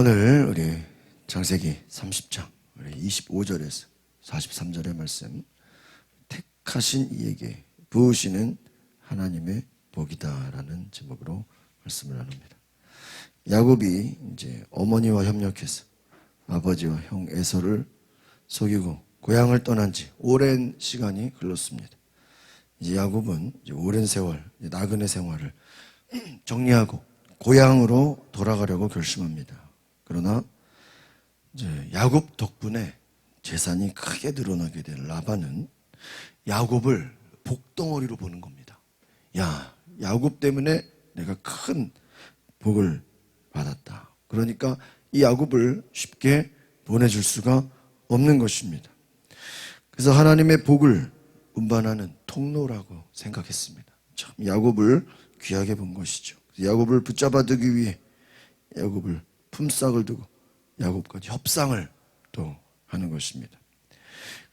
오늘 우리 창세기 30장 우리 25절에서 43절의 말씀 택하신 이에게 부으시는 하나님의 복이다라는 제목으로 말씀을 나눕니다. 야곱이 이제 어머니와 협력해서 아버지와 형 에서를 속이고 고향을 떠난 지 오랜 시간이 흘렀습니다. 이제 야곱은 이제 오랜 세월 나그네 생활을 정리하고 고향으로 돌아가려고 결심합니다. 그러나 이제 야곱 덕분에 재산이 크게 늘어나게 된 라반은 야곱을 복덩어리로 보는 겁니다. 야, 야곱 때문에 내가 큰 복을 받았다. 그러니까 이 야곱을 쉽게 보내줄 수가 없는 것입니다. 그래서 하나님의 복을 운반하는 통로라고 생각했습니다. 참 야곱을 귀하게 본 것이죠. 야곱을 붙잡아두기 위해 야곱을 품삯을 두고 야곱까지 협상을 또 하는 것입니다.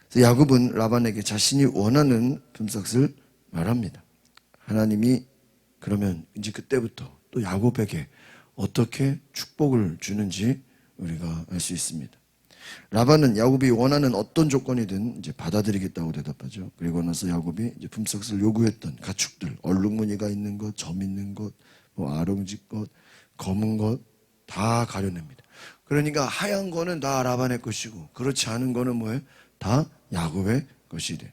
그래서 야곱은 라반에게 자신이 원하는 품삯을 말합니다. 하나님이 그러면 이제 그때부터 또 야곱에게 어떻게 축복을 주는지 우리가 알 수 있습니다. 라반은 야곱이 원하는 어떤 조건이든 이제 받아들이겠다고 대답하죠. 그리고 나서 야곱이 이제 품삯을 요구했던 가축들, 얼룩무늬가 있는 것, 점 있는 것, 뭐 아롱지 것, 검은 것 다 가려냅니다. 그러니까 하얀 거는 다 라반의 것이고 그렇지 않은 거는 뭐예요? 다 야곱의 것이 돼.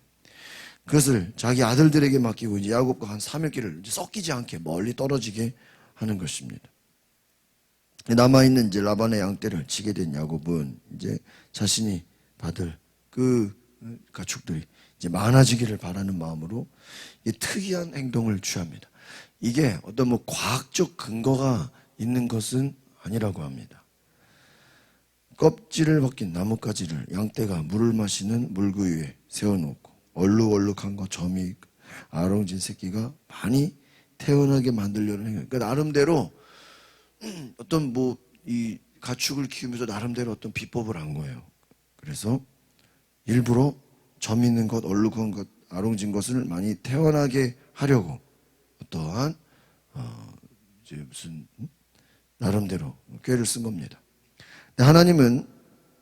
그것을 자기 아들들에게 맡기고 이제 야곱과 한 3일 길을 이제 섞이지 않게 멀리 떨어지게 하는 것입니다. 남아 있는 이제 라반의 양떼를 치게 된 야곱은 이제 자신이 받을 그 가축들이 이제 많아지기를 바라는 마음으로 이 특이한 행동을 취합니다. 이게 어떤 뭐 과학적 근거가 있는 것은 아니라고 합니다. 껍질을 벗긴 나뭇가지를 양떼가 물을 마시는 물구 위에 세워놓고 얼룩얼룩한 거 점이 아롱진 새끼가 많이 태어나게 만들려는 행위. 그러니까 나름대로 어떤 뭐 이 가축을 키우면서 나름대로 어떤 비법을 한 거예요. 그래서 일부러 점 있는 것, 얼룩한 것, 아롱진 것을 많이 태어나게 하려고 어떠한 어 이제 무슨 음? 나름대로 꾀를 쓴 겁니다. 하나님은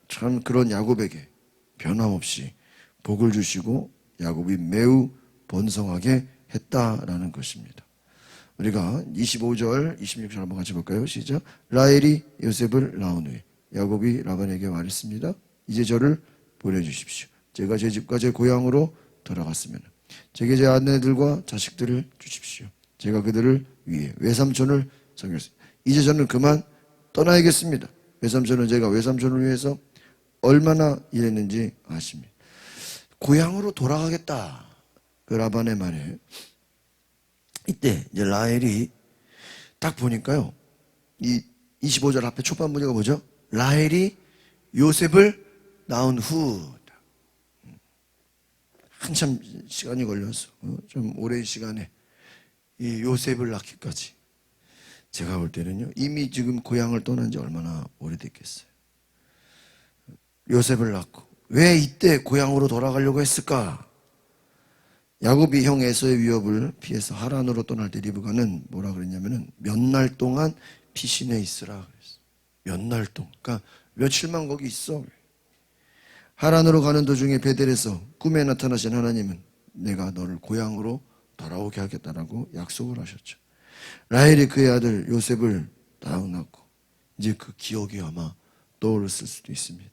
참 그런 야곱에게 변함없이 복을 주시고 야곱이 매우 번성하게 했다라는 것입니다. 우리가 25절, 26절 한번 같이 볼까요? 시작. 라헬이 요셉을 낳은 후에 야곱이 라반에게 말했습니다. 이제 저를 보내주십시오. 제가 제 집과 제 고향으로 돌아갔으면 제게 제 아내들과 자식들을 주십시오. 제가 그들을 위해 외삼촌을 섬겼습니다. 이제 저는 그만 떠나야겠습니다. 외삼촌은 제가 외삼촌을 위해서 얼마나 일했는지 아십니다. 고향으로 돌아가겠다. 그 라반의 말에 이때 이제 라헬이 딱 보니까요. 이 25절 앞에 초반부가 뭐죠? 라헬이 요셉을 낳은 후 한참 시간이 걸려서 어, 좀 오랜 시간에 이 요셉을 낳기까지 제가 볼 때는요 이미 지금 고향을 떠난 지 얼마나 오래됐겠어요. 요셉을 낳고 왜 이때 고향으로 돌아가려고 했을까? 야곱이 형 에서의 위협을 피해서 하란으로 떠날 때 리브가는 뭐라 그랬냐면은 몇 날 동안 피신해 있으라 그랬어. 몇 날 동안. 그러니까 며칠만 거기 있어. 하란으로 가는 도중에 베델에서 꿈에 나타나신 하나님은 내가 너를 고향으로 돌아오게 하겠다라고 약속을 하셨죠. 라헬이 그의 아들 요셉을 딱 낳고 이제 그 기억이 아마 떠올랐을 수도 있습니다.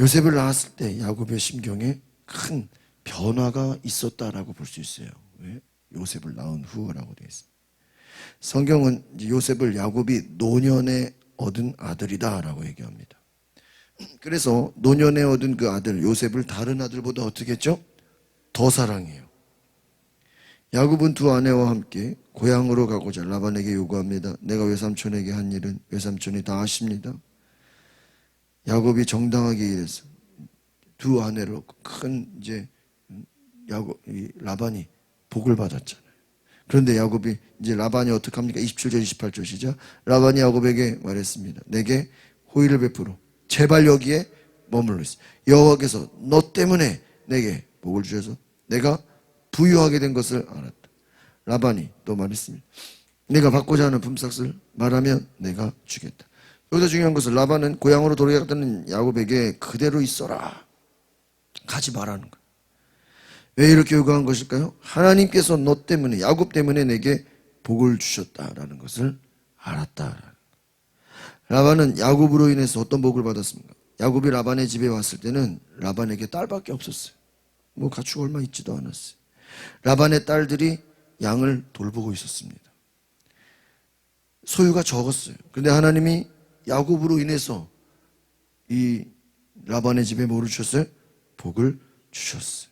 요셉을 낳았을 때 야곱의 심경에 큰 변화가 있었다라고 볼 수 있어요. 왜? 요셉을 낳은 후라고 되어 있습니다. 성경은 요셉을 야곱이 노년에 얻은 아들이다라고 얘기합니다. 그래서 노년에 얻은 그 아들 요셉을 다른 아들보다 어떻게 했죠? 더 사랑해요. 야곱은 두 아내와 함께 고향으로 가고자 라반에게 요구합니다. 내가 외삼촌에게 한 일은 외삼촌이 다 아십니다. 야곱이 정당하게 일해서 두 아내로 큰 이제 야곱 이 라반이 복을 받았잖아요. 그런데 야곱이 이제 라반이 어떻게 합니까? 27절 28절 시작. 라반이 야곱에게 말했습니다. 내게 호의를 베풀어 제발 여기에 머물러 있어. 여호와께서 너 때문에 내게 복을 주셔서 내가 부유하게 된 것을 알았다. 라반이 또 말했습니다. 내가 받고자 하는 품삯을 말하면 내가 주겠다. 여기서 중요한 것은 라반은 고향으로 돌아갔다는 야곱에게 그대로 있어라. 가지 말라는 거예요. 왜 이렇게 요구한 것일까요? 하나님께서 너 때문에 야곱 때문에 내게 복을 주셨다라는 것을 알았다. 라반은 야곱으로 인해서 어떤 복을 받았습니까? 야곱이 라반의 집에 왔을 때는 라반에게 딸밖에 없었어요. 뭐 가축 얼마 있지도 않았어요. 라반의 딸들이 양을 돌보고 있었습니다. 소유가 적었어요. 근데 하나님이 야곱으로 인해서 이 라반의 집에 뭐를 주셨어요? 복을 주셨어요.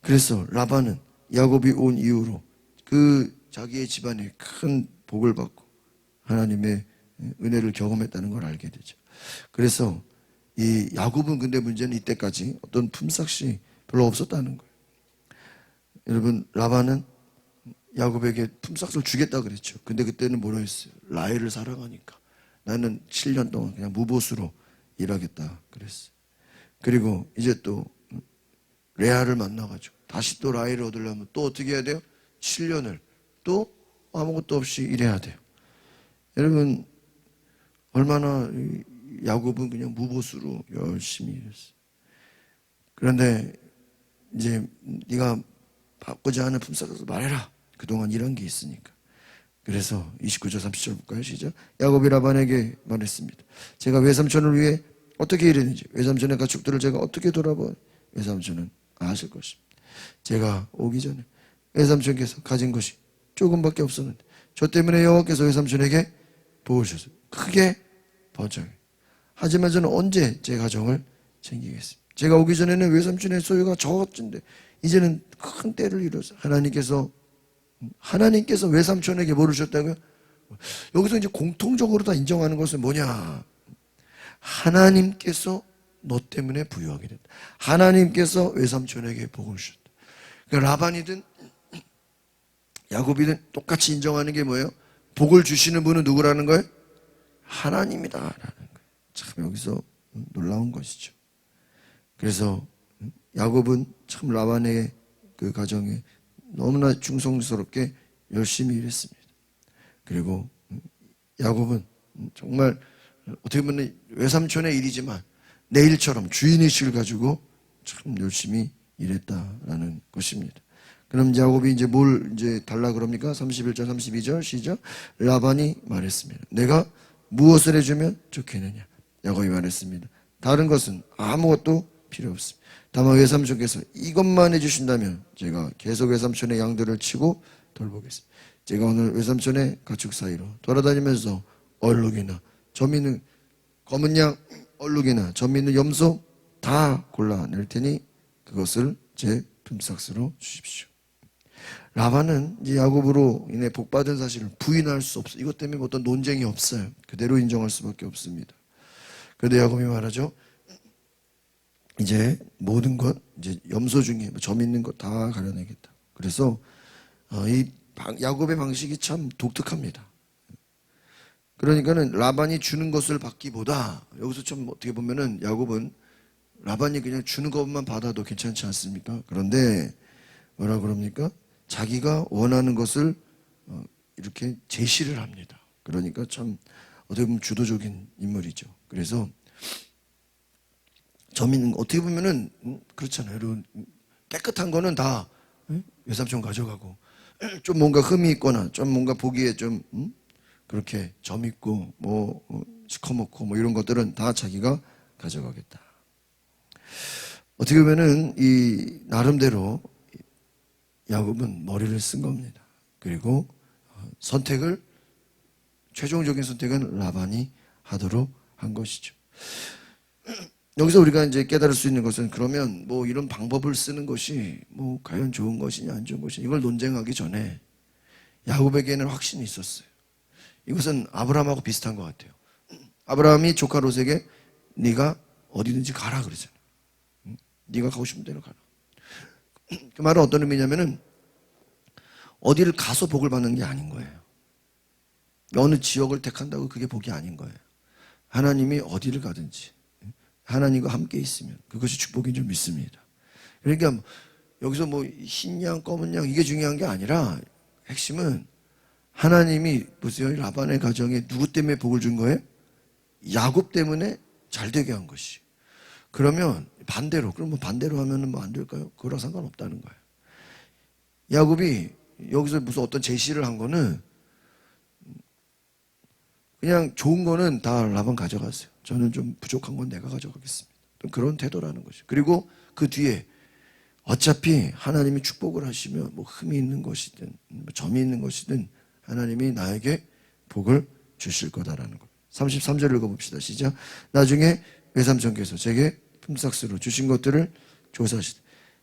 그래서 라반은 야곱이 온 이후로 그 자기의 집안에 큰 복을 받고 하나님의 은혜를 경험했다는 걸 알게 되죠. 그래서 이 야곱은 근데 문제는 이때까지 어떤 품삯이 별로 없었다는 거예요. 여러분 라반은 야곱에게 품삯을 주겠다 그랬죠. 근데 그때는 뭐라 했어요? 라헬을 사랑하니까 나는 7년 동안 그냥 무보수로 일하겠다 그랬어요. 그리고 이제 또 레아를 만나가지고 다시 또 라헬을 얻으려면 또 어떻게 해야 돼요? 7년을 또 아무것도 없이 일해야 돼요. 여러분 얼마나 이 야곱은 그냥 무보수로 열심히 일했어요. 그런데 이제 네가 받고자 하는 품삯을 말해라. 그동안 일한 게 있으니까. 그래서 29절 30절 볼까요? 시작. 야곱이 라반에게 말했습니다. 제가 외삼촌을 위해 어떻게 일했는지 외삼촌의 가축들을 제가 어떻게 돌아본 외삼촌은 아실 것입니다. 제가 오기 전에 외삼촌께서 가진 것이 조금밖에 없었는데 저 때문에 여호와께서 외삼촌에게 보호주셨어요. 크게 번창해. 하지만 저는 언제 제 가정을 챙기겠습니다. 제가 오기 전에는 외삼촌의 소유가 적었는데 이제는 큰 때를 이뤄서 하나님께서 하나님께서 외삼촌에게 뭐를 주셨다고요? 여기서 이제 공통적으로 다 인정하는 것은 뭐냐? 하나님께서 너 때문에 부유하게 된다. 하나님께서 외삼촌에게 복을 주셨다. 그러니까 라반이든 야곱이든 똑같이 인정하는 게 뭐예요? 복을 주시는 분은 누구라는 거예요? 하나님이다라는 거예요. 참 여기서 놀라운 것이죠. 그래서 야곱은 참 라반의 그 가정에 너무나 중성스럽게 열심히 일했습니다. 그리고 야곱은 정말 어떻게 보면 외삼촌의 일이지만 내 일처럼 주인의식을 가지고 참 열심히 일했다라는 것입니다. 그럼 야곱이 이제 뭘 이제 달라 그럽니까? 31절 32절 시작. 라반이 말했습니다. 내가 무엇을 해주면 좋겠느냐? 야곱이 말했습니다. 다른 것은 아무것도 필요 없습니다. 다만 외삼촌께서 이것만 해주신다면 제가 계속 외삼촌의 양들을 치고 돌보겠습니다. 제가 오늘 외삼촌의 가축 사이로 돌아다니면서 얼룩이나 점 있는 검은 양 얼룩이나 점 있는 염소 다 골라낼 테니 그것을 제 품삯으로 주십시오. 라반은 이제 야곱으로 인해 복받은 사실을 부인할 수 없어. 이것 때문에 어떤 논쟁이 없어요. 그대로 인정할 수밖에 없습니다. 그런데 야곱이 말하죠. 이제 모든 것, 이제 염소 중에 뭐점 있는 것 다 가려내겠다. 그래서 어, 이 방- 야곱의 방식이 참 독특합니다. 그러니까는 라반이 주는 것을 받기보다 여기서 좀 어떻게 보면은 야곱은 라반이 그냥 주는 것만 받아도 괜찮지 않습니까? 그런데 뭐라 그럽니까? 자기가 원하는 것을 어, 이렇게 제시를 합니다. 그러니까 참 어떻게 보면 주도적인 인물이죠. 그래서 점인 어떻게 보면은 음, 그렇잖아요. 여러분 깨끗한 거는 다 음, 외삼촌 가져가고 좀 뭔가 흠이 있거나 좀 뭔가 보기에 좀 음, 그렇게 점 있고 뭐 어, 시커멓고 뭐 이런 것들은 다 자기가 가져가겠다. 어떻게 보면은 이 나름대로 야곱은 머리를 쓴 겁니다. 그리고 어, 선택을 최종적인 선택은 라반이 하도록 한 것이죠. 여기서 우리가 이제 깨달을 수 있는 것은 그러면 뭐 이런 방법을 쓰는 것이 뭐 과연 좋은 것이냐 안 좋은 것이냐 이걸 논쟁하기 전에 야곱에게는 확신이 있었어요. 이것은 아브라함하고 비슷한 것 같아요. 아브라함이 조카 롯에게 네가 어디든지 가라 그러잖아요. 응? 네가 가고 싶은 데로 가라. 그 말은 어떤 의미냐면은 어디를 가서 복을 받는 게 아닌 거예요. 어느 지역을 택한다고 그게 복이 아닌 거예요. 하나님이 어디를 가든지 하나님과 함께 있으면 그것이 축복인 줄 믿습니다. 그러니까 여기서 뭐 흰 양, 검은 양 이게 중요한 게 아니라 핵심은 하나님이 보세요. 라반의 가정에 누구 때문에 복을 준 거예요? 야곱 때문에 잘 되게 한 것이. 그러면 반대로 그러면 반대로 하면은 뭐 안 될까요? 그거랑 상관없다는 거예요. 야곱이 여기서 무슨 어떤 제시를 한 거는 그냥 좋은 거는 다 라반 가져갔어요. 저는 좀 부족한 건 내가 가져가겠습니다. 그런 태도라는 거죠. 그리고 그 뒤에 어차피 하나님이 축복을 하시면 뭐 흠이 있는 것이든 뭐 점이 있는 것이든 하나님이 나에게 복을 주실 거다라는 거. 33절 읽어봅시다. 시작. 나중에 외삼촌께서 제게 품삯으로 주신 것들을 조사하시되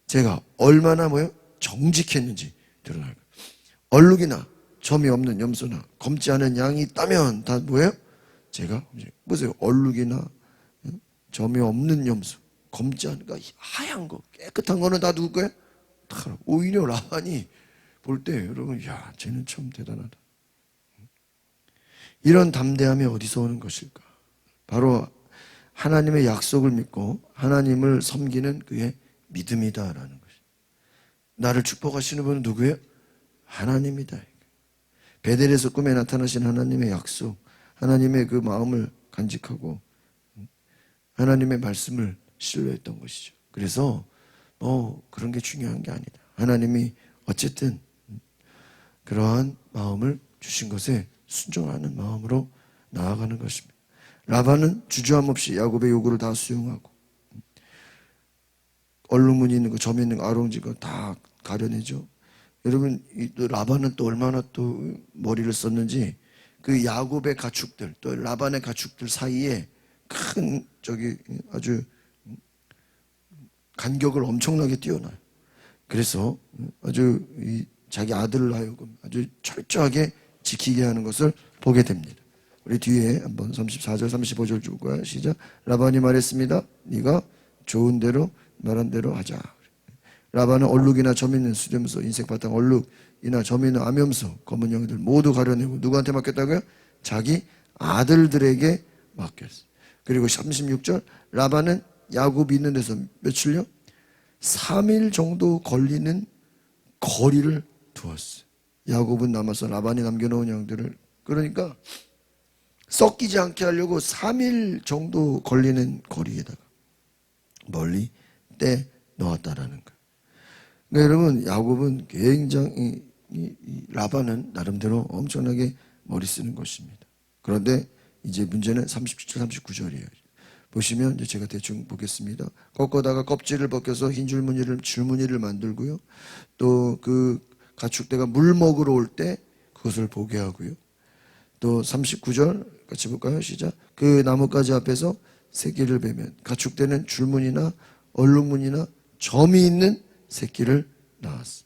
제가 얼마나 뭐요 정직했는지 드러날 거예요. 얼룩이나 점이 없는 염소나 검지 않은 양이 있다면 다 뭐예요? 제가 보세요. 얼룩이나 응? 점이 없는 염소, 검지 거 하얀 거 깨끗한 거는 다 누구 거예요? 다 오히려 라반이 볼 때 여러분 야 쟤는 참 대단하다. 이런 담대함이 어디서 오는 것일까? 바로 하나님의 약속을 믿고 하나님을 섬기는 그의 믿음이다라는 것이. 나를 축복하시는 분은 누구예요? 하나님이다. 베델에서 꿈에 나타나신 하나님의 약속, 하나님의 그 마음을 간직하고 하나님의 말씀을 신뢰했던 것이죠. 그래서 뭐 그런 게 중요한 게 아니다. 하나님이 어쨌든 그러한 마음을 주신 것에 순종하는 마음으로 나아가는 것입니다. 라반은 주저함 없이 야곱의 요구를 다 수용하고 얼룩무늬 있는 거, 점 있는 거, 아롱지 거다 가려내죠. 여러분 이 또 라반은 또 얼마나 또 머리를 썼는지 그 야곱의 가축들 또 라반의 가축들 사이에 큰 저기 아주 간격을 엄청나게 띄워놔요. 그래서 아주 이 자기 아들을 하여금 아주 철저하게 지키게 하는 것을 보게 됩니다. 우리 뒤에 한번 34절 35절 줄 거야. 시작. 라반이 말했습니다. 네가 좋은 대로 말한 대로 하자. 라반은 얼룩이나 점 있는 수렴소, 인색 바탕 얼룩이나 점 있는 암염소, 검은 영들 모두 가려내고 누구한테 맡겼다고요? 자기 아들들에게 맡겼어요. 그리고 36절 라반은 야곱이 있는 데서 며칠요? 3일 정도 걸리는 거리를 두었어요. 야곱은 남아서 라반이 남겨놓은 양들을 그러니까 썩기지 않게 하려고 3일 정도 걸리는 거리에다가 멀리 떼 넣었다라는 거예요. 그러니까 여러분 야곱은 굉장히 이, 이 라반은 나름대로 엄청나게 머리 쓰는 것입니다. 그런데 이제 문제는 37절 39절이에요. 보시면 이제 제가 대충 보겠습니다. 꺾어다가 껍질을 벗겨서 흰 줄무늬를 줄무늬를 만들고요. 또 그 가축대가 물 먹으러 올 때 그것을 보게 하고요. 또 39절 같이 볼까요? 시작. 그 나뭇가지 앞에서 새끼를 베면 가축대는 줄무늬나 얼룩무늬나 점이 있는 새끼를 낳았어.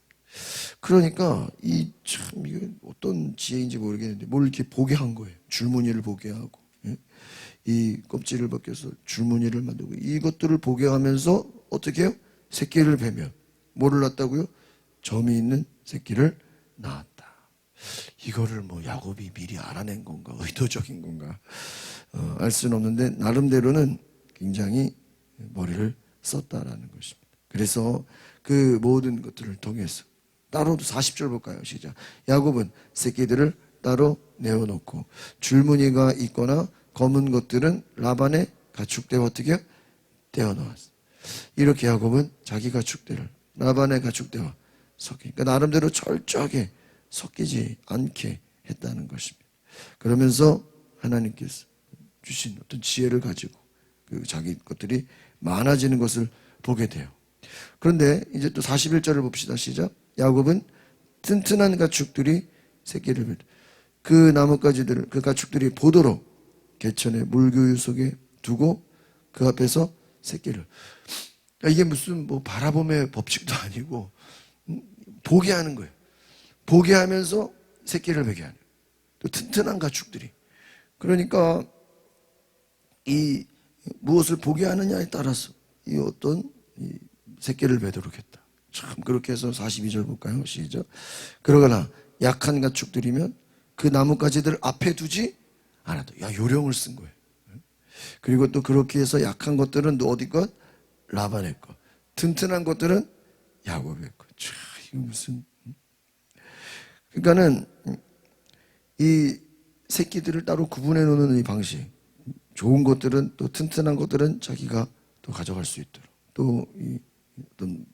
그러니까 이 참 이게 어떤 지혜인지 모르겠는데 뭘 이렇게 보게 한 거예요. 줄무늬를 보게 하고 예? 이 껍질을 벗겨서 줄무늬를 만들고 이것들을 보게 하면서 어떻게 해요? 새끼를 베면 뭐를 낳았다고요? 점이 있는 새끼를 낳았다. 이거를 뭐 야곱이 미리 알아낸 건가 의도적인 건가 어, 알 수는 없는데 나름대로는 굉장히 머리를 썼다라는 것입니다. 그래서 그 모든 것들을 통해서 따로 40절 볼까요? 시작. 야곱은 새끼들을 따로 내어놓고 줄무늬가 있거나 검은 것들은 라반의 가축대와 어떻게 떼어놓았어. 이렇게 야곱은 자기 가축대를 라반의 가축대와 섞이. 그러니까 나름대로 철저하게 섞이지 않게 했다는 것입니다. 그러면서 하나님께서 주신 어떤 지혜를 가지고 그 자기 것들이 많아지는 것을 보게 돼요. 그런데 이제 또 41절을 봅시다. 시작. 야곱은 튼튼한 가축들이 새끼를 뱉. 그 나뭇가지들을 그 가축들이 보도록 개천의 물교유 속에 두고 그 앞에서 새끼를. 그러니까 이게 무슨 뭐 바라봄의 법칙도 아니고 음, 보게 하는 거예요. 보게 하면서 새끼를 베게 하는. 또 튼튼한 가축들이. 그러니까 이 무엇을 보게 하느냐에 따라서 이 어떤 이 새끼를 베도록 했다. 참 그렇게 해서 42절 볼까요? 시작. 그러거나 약한 가축들이면 그 나뭇가지들 앞에 두지 않아도 야 요령을 쓴 거예요. 그리고 또 그렇게 해서 약한 것들은 또 어디 것? 라반의 것. 튼튼한 것들은 야곱의 것. 참 이거 무슨 그러니까는 이 새끼들을 따로 구분해 놓는 이 방식. 좋은 것들은 또 튼튼한 것들은 자기가 또 가져갈 수 있도록 또 이 어떤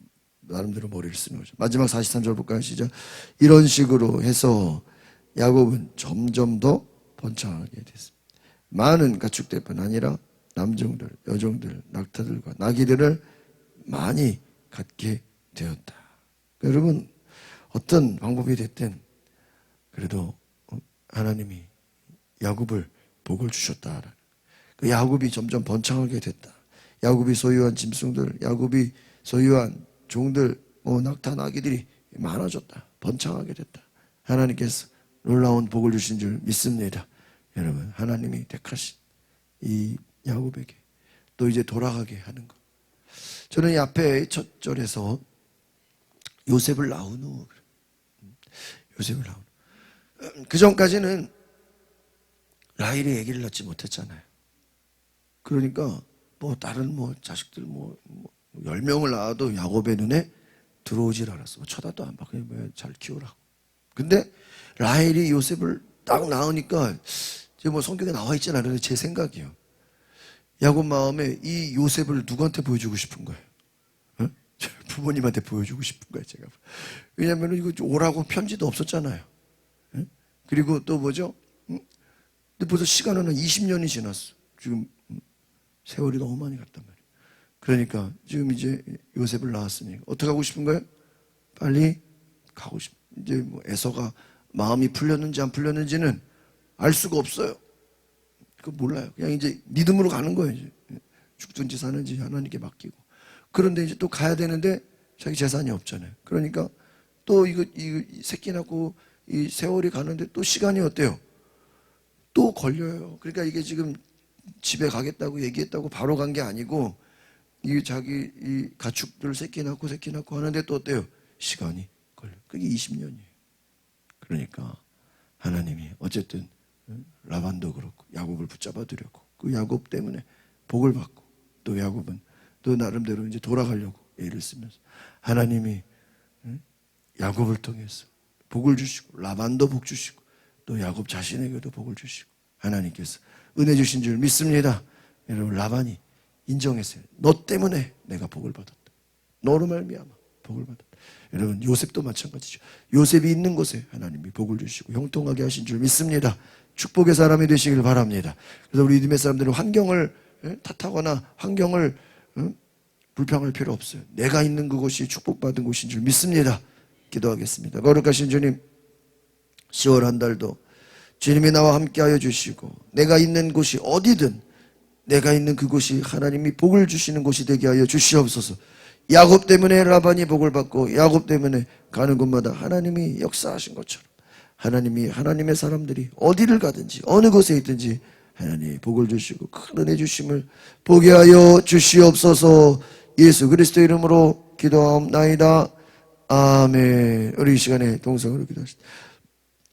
나름대로 머리를 쓰는 거죠. 마지막 43절 볼까요? 시작. 이런 식으로 해서 야곱은 점점 더 번창하게 됐습니다. 많은 가축들 뿐 아니라 남종들, 여종들, 낙타들과 나귀들을 많이 갖게 되었다. 여러분 어떤 방법이 됐든 그래도 하나님이 야곱을 복을 주셨다. 그 야곱이 점점 번창하게 됐다. 야곱이 소유한 짐승들, 야곱이 소유한 종들, 뭐 낙타 나귀들이 많아졌다. 번창하게 됐다. 하나님께서 놀라운 복을 주신 줄 믿습니다. 여러분, 하나님이 택하신 이 야곱에게 또 이제 돌아가게 하는 것. 저는 이 앞에 첫 절에서 요셉을 낳은 후, 요셉을 낳은 후. 그 전까지는 라헬이 아기를 낳지 못했잖아요. 그러니까 뭐 다른 뭐 자식들 뭐, 뭐 10명을 낳아도 야곱의 눈에 들어오질 않았어. 뭐 쳐다도 안 봐. 그냥 뭐잘 키우라고. 근데 라헬이 요셉을 딱 낳으니까 지금 뭐 성경에 나와 있잖아요. 그런데 제 생각이요. 야곱 마음에 이 요셉을 누구한테 보여주고 싶은 거예요? 어? 부모님한테 보여주고 싶은 거예요, 제가. 왜냐면 이거 오라고 편지도 없었잖아요. 어? 그리고 또 뭐죠? 응? 근데 벌써 시간은 한 20년이 지났어. 지금 음, 세월이 너무 많이 갔단 말이에요. 그러니까 지금 이제 요셉을 낳았으니 어떻게 하고 싶은 거예요? 빨리 가고 싶. 이제 뭐 에서가 마음이 풀렸는지 안 풀렸는지는 알 수가 없어요. 그 몰라요. 그냥 이제 믿음으로 가는 거예요. 이제. 죽든지 사는지 하나님께 맡기고. 그런데 이제 또 가야 되는데 자기 재산이 없잖아요. 그러니까 또 이거 이 새끼 낳고 이 세월이 가는데 또 시간이 어때요? 또 걸려요. 그러니까 이게 지금 집에 가겠다고 얘기했다고 바로 간 게 아니고 이 자기 이 가축들 새끼 낳고 새끼 낳고 하는데 또 어때요? 시간이 걸려. 그게 20년이에요. 그러니까 하나님이 어쨌든 라반도 그렇고 야곱을 붙잡아 두려고 그 야곱 때문에 복을 받고 또 야곱은 또 나름대로 이제 돌아가려고 애를 쓰면서 하나님이 야곱을 통해서 복을 주시고 라반도 복 주시고 또 야곱 자신에게도 복을 주시고 하나님께서 은혜 주신 줄 믿습니다. 여러분 라반이 인정했어요. 너 때문에 내가 복을 받았다. 너로 말미암아 복을 받았다. 여러분 요셉도 마찬가지죠. 요셉이 있는 곳에 하나님이 복을 주시고 형통하게 하신 줄 믿습니다. 축복의 사람이 되시길 바랍니다. 그래서 우리 믿음의 사람들은 환경을 예, 탓하거나 환경을 어? 불평할 필요 없어요. 내가 있는 그곳이 축복받은 곳인 줄 믿습니다. 기도하겠습니다. 거룩하신 주님, 10월 한 달도 주님이 나와 함께하여 주시고 내가 있는 곳이 어디든 내가 있는 그곳이 하나님이 복을 주시는 곳이 되게 하여 주시옵소서. 야곱 때문에 라반이 복을 받고 야곱 때문에 가는 곳마다 하나님이 역사하신 것처럼 하나님이 하나님의 사람들이 어디를 가든지 어느 곳에 있든지 하나님 복을 주시고 큰 은혜 주심을 보게 하여 주시옵소서. 예수 그리스도 이름으로 기도하옵나이다. 아멘. 우리 이 시간에 동성으로 기도하시다.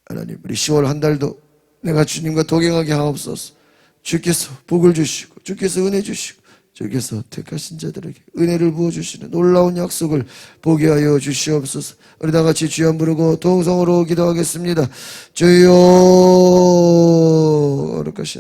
하나님 우리 10월 한 달도 내가 주님과 동행하게 하옵소서. 주께서 복을 주시고 주께서 은혜 주시고 주께서 택하신 자들에게 은혜를 부어주시는 놀라운 약속을 보게 하여 주시옵소서. 우리 다 같이 주여 부르고 동성으로 기도하겠습니다. 주여 거룩하신